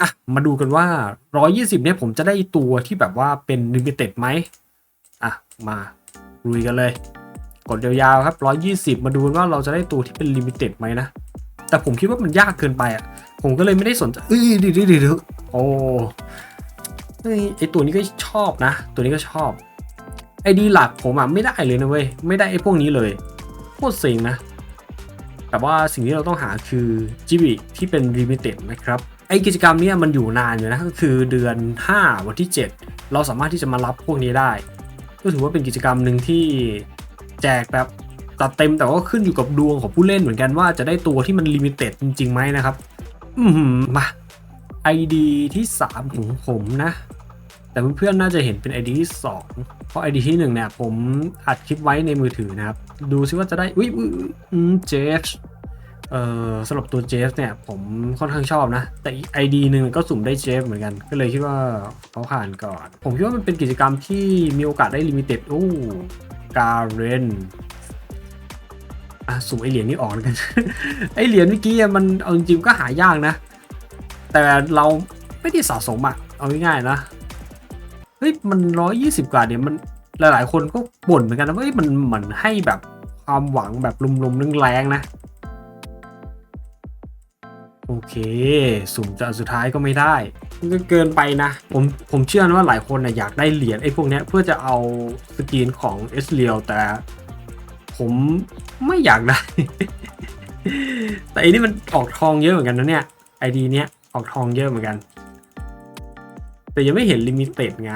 อะมาดูกันว่า 120 เนี่ยผมจะได้ตัวที่แบบว่าเป็นลิมิเต็ดไหมอะมาลุยกันเลย กดยาวๆครับ 120 มาดูกันว่าเราจะได้ตัวที่เป็นลิมิเต็ดไหมนะ แต่ผมคิดว่ามันยากเกินไปอะ ผมก็เลยไม่ได้สนใจเอ้ยดี๋ยวเดี๋ยวเดี๋ยวโอ้เฮ้ยไอตัวนี้ก็ชอบนะ ตัวนี้ก็ชอบไอดีหลักผมอะไม่ได้เลยนะเว้ยไม่ได้ไอพวกนี้เลยโคตรเซ็งนะ แต่ว่าสิ่งที่เราต้องหาคือจิบิที่เป็นลิมิเต็ดนะครับ ไอกิจกรรมเนี้ยมันอยู่นานอยู่นะก็คือเดือน 5 วันที่ 7 เราสามารถที่จะมารับพวกนี้ได้ ก็ถือว่าเป็นกิจกรรมหนึ่งที่แจกแบบตัดเต็มแต่ว่าขึ้นอยู่กับดวงของผู้เล่นเหมือนกันว่าจะได้ตัวที่มันลิมิเต็ดจริงๆไหมนะครับ อือหือมา ID ที่ 3 ของผมนะ แต่เพื่อนๆน่าจะเห็นเป็น ID ที่ 2 เพราะ ID ที่1เนี่ยผมอัดคลิปไว้ในมือถือนะครับ ดูซิว่าจะได้ อุ้ยเจฟ เออสำหรับตัวเจฟเนี่ยผมค่อนข้างชอบนะ แต่อีก ID หนึ่งก็สุ่มได้เจฟเหมือนกัน ก็เลยคิดว่าเขาผ่านก่อน ผมคิดว่ามันเป็นกิจกรรมที่มีโอกาสได้ลิมิเต็ดโอ้การเรนอะสุ่มไอเหรียญนี่ออกกัน ไอเหรียญเมื่อกี้มันเอาจริงๆก็หายากนะ แต่เราไม่ได้สะสมอะเอาง่ายๆนะ เฮ้ยมันร้อยยี่สิบกว่าเนี่ยมันหลายๆ คนก็บ่นเหมือนกันนะว่าเฮ้ยมันเหมือนให้แบบความหวังแบบลุมๆแรงๆนะ โอเค สุ่มจะอันสุดท้ายก็ไม่ได้มันก็เกินไปนะ ผมผมเชื่อนะว่าหลายคนนะอยากได้เหรียญไอ้พวกเนี้ยเพื่อจะเอาสกรีนของเอสเรียลแต่ผมไม่อยากได้ แต่อันนี้มันออกทองเยอะเหมือนกันนะเนี่ยไอดีเนี้ยออกทองเยอะเหมือนกัน แต่ยังไม่เห็นลิมิเต็ดไง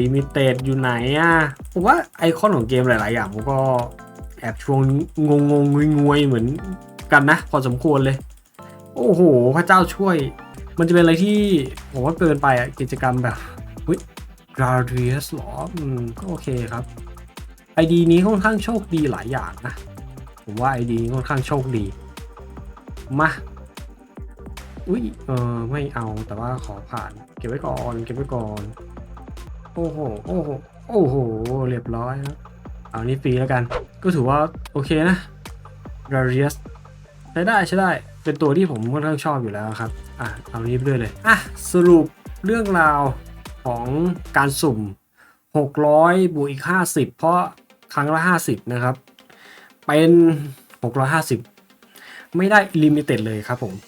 ลิมิเต็ดอยู่ไหนอะผมว่าไอคอนของเกมหลาย ๆ อย่างผมก็แอบชวงงงงงงงวยๆเหมือนกันนะ พอสมควรเลย โอ้โห พระเจ้าช่วย มันจะเป็นอะไรที่ผมว่าเกินไปอะกิจกรรมแบบวิกราเดียสหรอ อืม ก็โอเคครับไอดีนี้ค่อนข้างโชคดีหลายอย่างนะ ผมว่าไอดีค่อนข้างโชคดี มา อุ้ยเออไม่เอาแต่ว่าขอผ่าน เก็บไว้ก่อน เก็บไว้ก่อน โอ้โห โอ้โห โอ้โห เรียบร้อยแล้วเอานี่ฟรีแล้วกัน ก็ถือว่า โอเคนะ r a r i u s ใช้ได้ใช้ได้ เป็นตัวที่ผมค่อนข้างชอบอยู่แล้วครับ อะเอานี้ไปด้วยเลย อะ สรุปเรื่องราวของการสุ่ม 600 บวกอีก 50 เพราะครั้งละ 50 นะครับ เป็น 650 ไม่ได้ลิมิเต็ดเลยครับผม